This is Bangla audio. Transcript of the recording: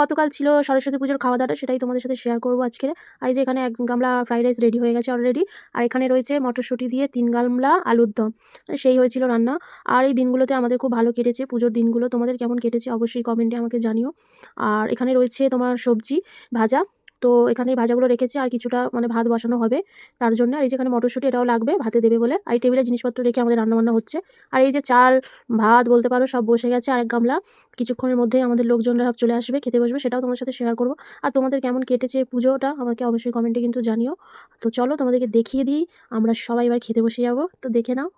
গতকাল ছিল সরস্বতী পুজোর খাওয়া দাওয়াটা সেটাই তোমাদের সাথে শেয়ার করব আজকে আর যে এখানে এক গামলা ফ্রাইড রাইস রেডি হয়ে গেছে অলরেডি আর এখানে রয়েছে মটরশুঁটি দিয়ে তিন গামলা আলুর দম, সেই হয়েছিল রান্না। আর এই দিনগুলোতে আমাদের খুব ভালো কেটেছে পুজোর দিনগুলো। তোমাদের কেমন কেটেছে অবশ্যই কমেন্টে আমাকে জানিও। আর এখানে রয়েছে তোমার সবজি ভাজা তো এখানে ভাজাগুলো রেখেছি, আর কিছুটা মানে ভাত বসানো হবে। তার জন্য আর এই যেখানে মটরশুঁটি এটাও লাগবে, ভাতে দেবে বলে। আর টেবিলে জিনিসপত্র রেখে আমাদের রান্নাবান্না হচ্ছে। আর এই যে চাল, ভাত বলতে পারো, সব বসে গেছে আরেক গামলা। কিছুক্ষণের মধ্যেই আমাদের লোকজনরা সব চলে আসবে, খেতে বসবে, সেটাও তোমার সাথে শেয়ার করব। আর তোমাদের কেমন কেটেছে পুজোটা, আমাকে অবশ্যই কমেন্টে কিন্তু জানিও। তো চলো তোমাদেরকে দেখিয়ে দিই, আমরা সবাই এবার খেতে বসে যাব। তো দেখে নাও।